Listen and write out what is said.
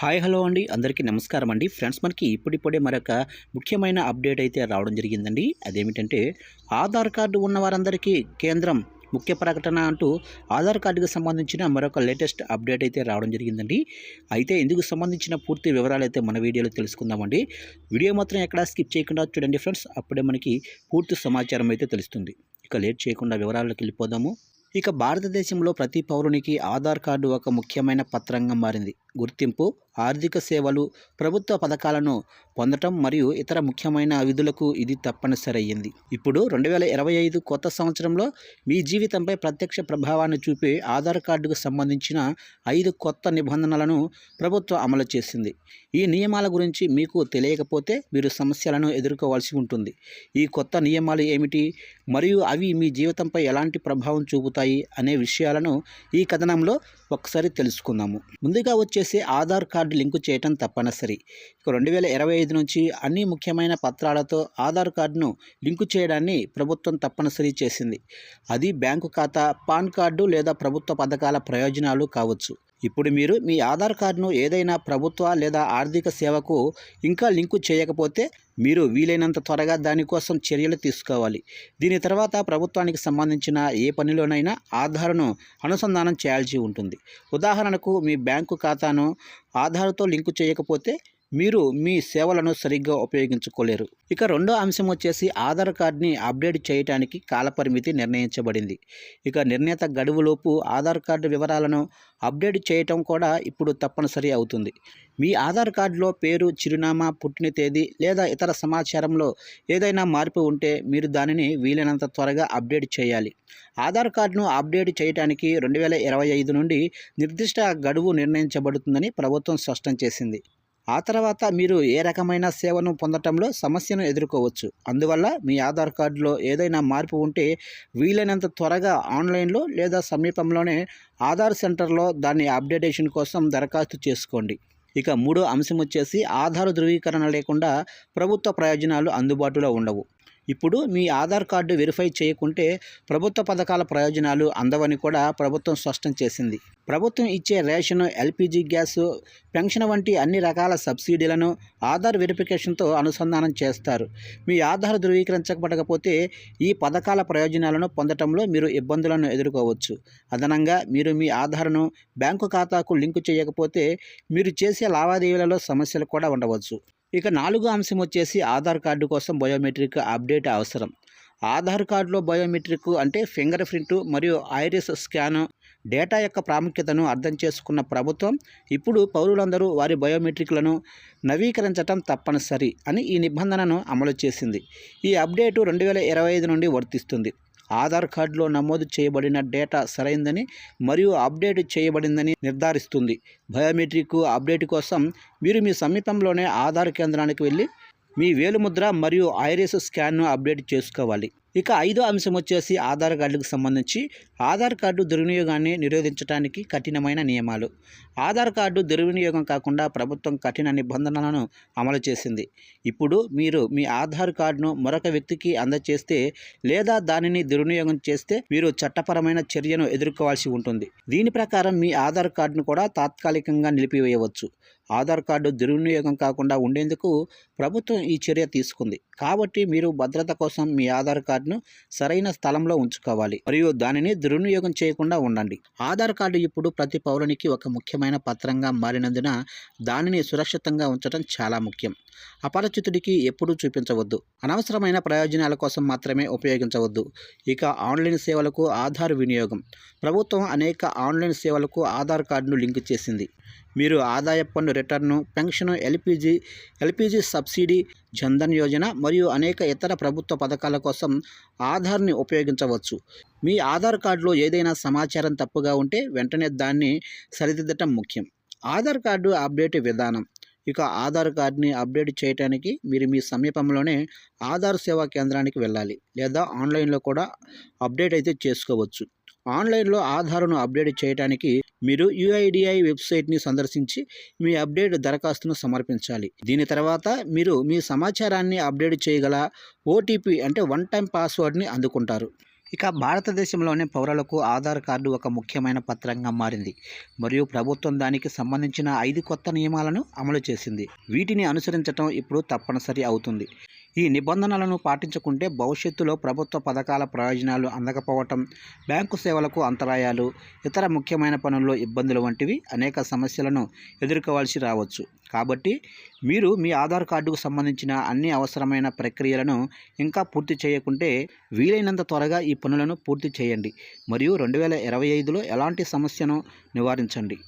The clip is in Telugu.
హాయ్ హలో అండి. అందరికీ నమస్కారం అండి. ఫ్రెండ్స్ మనకి ఇప్పుడిప్పుడే మరొక ముఖ్యమైన అప్డేట్ అయితే రావడం జరిగిందండి. అదేమిటంటే ఆధార్ కార్డు ఉన్న వారందరికీ కేంద్రం ముఖ్య ప్రకటన అంటూ ఆధార్ కార్డుకు సంబంధించిన మరొక లేటెస్ట్ అప్డేట్ అయితే రావడం జరిగిందండి. అయితే ఇందుకు సంబంధించిన పూర్తి వివరాలు అయితే మన వీడియోలో తెలుసుకుందామండి. వీడియో మాత్రం ఎక్కడా స్కిప్ చేయకుండా చూడండి ఫ్రెండ్స్. అప్పుడే మనకి పూర్తి సమాచారం అయితే తెలుస్తుంది. ఇక లేట్ చేయకుండా వివరాల్లోకి వెళ్ళిపోదాము. ఇక భారతదేశంలో ప్రతి పౌరునికి ఆధార్ కార్డు ఒక ముఖ్యమైన పత్రంగా మారింది. గుర్తింపు ఆర్థిక సేవలు ప్రభుత్వ పథకాలను పొందటం మరియు ఇతర ముఖ్యమైన విధులకు ఇది తప్పనిసరి అయ్యింది ఇప్పుడు రెండు వేల ఇరవై ఐదు కొత్త సంవత్సరంలో మీ జీవితంపై ప్రత్యక్ష ప్రభావాన్ని చూపే ఆధార్ కార్డుకు సంబంధించిన ఐదు కొత్త నిబంధనలను ప్రభుత్వం అమలు చేసింది. ఈ నియమాల గురించి మీకు తెలియకపోతే మీరు సమస్యలను ఎదుర్కోవాల్సి ఉంటుంది. ఈ కొత్త నియమాలు ఏమిటి? మరియు అవి మీ జీవితంపై ఎలాంటి ప్రభావం చూపుతాయి? అనే విషయాలను ఈ కథనంలో ఒకసారి తెలుసుకుందాము. ముందుగా వచ్చేసి ఆధార్ కార్డు లింకు చేయటం తప్పనిసరి. ఇక రెండు వేల ఇరవై ఐదు నుంచి అన్ని ముఖ్యమైన పత్రాలతో ఆధార్ కార్డును లింకు చేయడాన్ని ప్రభుత్వం తప్పనిసరి చేసింది. అది బ్యాంకు ఖాతా పాన్ కార్డు లేదా ప్రభుత్వ పథకాల ప్రయోజనాలు కావచ్చు. ఇప్పుడు మీరు మీ ఆధార్ కార్డును ఏదైనా ప్రభుత్వ లేదా ఆర్థిక సేవకు ఇంకా లింకు చేయకపోతే మీరు వీలైనంత త్వరగా దానికోసం చర్యలు తీసుకోవాలి. దీని తర్వాత ప్రభుత్వానికి సంబంధించిన ఏ పనిలోనైనా ఆధార్ను అనుసంధానం చేయాల్సి ఉంటుంది. ఉదాహరణకు మీ బ్యాంకు ఖాతాను ఆధార్తో లింకు చేయకపోతే మీరు మీ సేవలను సరిగ్గా ఉపయోగించుకోలేరు. ఇక రెండో అంశం వచ్చేసి ఆధార్ కార్డ్ని అప్డేట్ చేయడానికి కాలపరిమితి నిర్ణయించబడింది. ఇక నిర్ణీత గడువులోపు ఆధార్ కార్డు వివరాలను అప్డేట్ చేయటం కూడా ఇప్పుడు తప్పనిసరి అవుతుంది. మీ ఆధార్ కార్డులో పేరు చిరునామా పుట్టిన తేదీ లేదా ఇతర సమాచారంలో ఏదైనా మార్పు ఉంటే మీరు దానిని వీలైనంత త్వరగా అప్డేట్ చేయాలి. ఆధార్ కార్డును అప్డేట్ చేయడానికి రెండు వేల ఇరవై ఐదు నుండి నిర్దిష్ట గడువు నిర్ణయించబడుతుందని ప్రభుత్వం స్పష్టం చేసింది. ఆ తర్వాత మీరు ఏ రకమైన సేవను పొందటంలో సమస్యను ఎదుర్కోవచ్చు. అందువల్ల మీ ఆధార్ కార్డులో ఏదైనా మార్పు ఉంటే వీలైనంత త్వరగా ఆన్లైన్లో లేదా సమీపంలోనే ఆధార్ సెంటర్లో దాన్ని అప్డేటేషన్ కోసం దరఖాస్తు చేసుకోండి. ఇక మూడో అంశం వచ్చేసి ఆధార్ ధృవీకరణ లేకుండా ప్రభుత్వ ప్రయోజనాలు అందుబాటులో ఉండవు. ఇప్పుడు మీ ఆధార్ కార్డు వెరిఫై చేయకుంటే ప్రభుత్వ పథకాల ప్రయోజనాలు అందవని కూడా ప్రభుత్వం స్పష్టం చేసింది. ప్రభుత్వం ఇచ్చే రేషన్ ఎల్పిజి గ్యాస్ పెన్షన్ వంటి అన్ని రకాల సబ్సిడీలను ఆధార్ వెరిఫికేషన్తో అనుసంధానం చేస్తారు. మీ ఆధార్ ధృవీకరించబడకపోతే ఈ పథకాల ప్రయోజనాలను పొందటంలో మీరు ఇబ్బందులను ఎదుర్కోవచ్చు. అదనంగా మీరు మీ ఆధార్ను బ్యాంకు ఖాతాకు లింకు చేయకపోతే మీరు చేసే లావాదేవీలలో సమస్యలు కూడా ఉండవచ్చు. ఇక నాలుగో అంశం వచ్చేసి ఆధార్ కార్డు కోసం బయోమెట్రిక్ అప్డేట్ అవసరం. ఆధార్ కార్డులో బయోమెట్రిక్ అంటే ఫింగర్ ప్రింట్ మరియు ఐరిస్ స్కాన్ డేటా యొక్క ప్రాముఖ్యతను అర్థం చేసుకున్న ప్రభుత్వం ఇప్పుడు పౌరులందరూ వారి బయోమెట్రిక్లను నవీకరించటం తప్పనిసరి అని ఈ నిబంధనను అమలు చేసింది. ఈ అప్డేటు రెండు వేల ఇరవై ఐదు నుండి వర్తిస్తుంది. ఆధార్ కార్డులో నమోదు చేయబడిన డేటా సరైందని మరియు అప్డేట్ చేయబడిందని నిర్ధారిస్తుంది. బయోమెట్రిక్ అప్డేట్ కోసం మీరు మీ సమీపంలోనే ఆధార్ కేంద్రానికి వెళ్ళి మీ వేలుముద్ర మరియు ఐరిస్ స్కాన్ను అప్డేట్ చేసుకోవాలి. ఇక ఐదో అంశం వచ్చేసి ఆధార్ కార్డుకు సంబంధించి ఆధార్ కార్డు దుర్వినియోగాన్ని నిరోధించడానికి కఠినమైన నియమాలు. ఆధార్ కార్డు దుర్వినియోగం కాకుండా ప్రభుత్వం కఠిన నిబంధనలను అమలు చేసింది. ఇప్పుడు మీరు మీ ఆధార్ కార్డును మరొక వ్యక్తికి అందజేస్తే లేదా దానిని దుర్వినియోగం చేస్తే మీరు చట్టపరమైన చర్యను ఎదుర్కోవాల్సి ఉంటుంది. దీని ప్రకారం మీ ఆధార్ కార్డును కూడా తాత్కాలికంగా నిలిపివేయవచ్చు. ఆధార్ కార్డు దుర్వినియోగం కాకుండా ఉండేందుకు ప్రభుత్వం ఈ చర్య తీసుకుంది. కాబట్టి మీరు భద్రత కోసం మీ ఆధార్ కార్డును సరైన స్థలంలో ఉంచుకోవాలి. మరియు దానిని దుర్వినియోగం చేయకుండా ఉండండి. ఆధార్ కార్డు ఇప్పుడు ప్రతి పౌరునికి ఒక ముఖ్యమైన పత్రంగా మారినందున దానిని సురక్షితంగా ఉంచడం చాలా ముఖ్యం. అపరిచితుడికి ఎప్పుడూ చూపించవద్దు. అనవసరమైన ప్రయోజనాల కోసం మాత్రమే ఉపయోగించవద్దు. ఇక ఆన్లైన్ సేవలకు ఆధార్ వినియోగం. ప్రభుత్వం అనేక ఆన్లైన్ సేవలకు ఆధార్ కార్డును లింకు చేసింది. మీరు ఆదాయ పన్ను return pension LPG LPG subsidy Jan Dhan Yojana మరియు అనేక ఇతర ప్రభుత్వ పథకాల కోసం ఆధార్ని ఉపయోగించవచ్చు. మీ ఆధార్ కార్డులో ఏదైనా సమాచారం తప్పుగా ఉంటే వెంటనే దాన్ని సరిదిద్దటం ముఖ్యం. ఆధార్ కార్డు అప్డేట్ విధానం. ఇక ఆధార్ కార్డ్ని అప్డేట్ చేయడానికి మీరు మీ సమీపంలోనే ఆధార్ సేవా కేంద్రానికి వెళ్ళాలి లేదా ఆన్లైన్లో కూడా అప్డేట్ అయితే చేసుకోవచ్చు. ఆన్లైన్లో ఆధార్ను అప్డేట్ చేయడానికి మీరు యుఐడిఐ వెబ్సైట్ని సందర్శించి మీ అప్డేట్ దరఖాస్తును సమర్పించాలి. దీని తర్వాత మీరు మీ సమాచారాన్ని అప్డేట్ చేయగల ఓటీపీ అంటే వన్ టైం పాస్వర్డ్ని అందుకుంటారు. ఇక భారతదేశంలోని పౌరులకు ఆధార్ కార్డు ఒక ముఖ్యమైన పత్రంగా మారింది. మరియు ప్రభుత్వం దానికి సంబంధించిన ఐదు కొత్త నియమాలను అమలు చేసింది. వీటిని అనుసరించటం ఇప్పుడు తప్పనిసరి అవుతుంది. ఈ నిబంధనలను పాటించకుంటే భవిష్యత్తులో ప్రభుత్వ పథకాల ప్రయోజనాలు అందకపోవటం బ్యాంకు సేవలకు అంతరాయాలు ఇతర ముఖ్యమైన పనుల్లో ఇబ్బందులు వంటివి అనేక సమస్యలను ఎదుర్కోవాల్సి రావచ్చు. కాబట్టి మీరు మీ ఆధార్ కార్డుకు సంబంధించిన అన్ని అవసరమైన ప్రక్రియలను ఇంకా పూర్తి చేయకుంటే వీలైనంత త్వరగా ఈ పనులను పూర్తి చేయండి. మరియు రెండు వేల ఇరవై ఐదులో ఎలాంటి సమస్యను నివారించండి.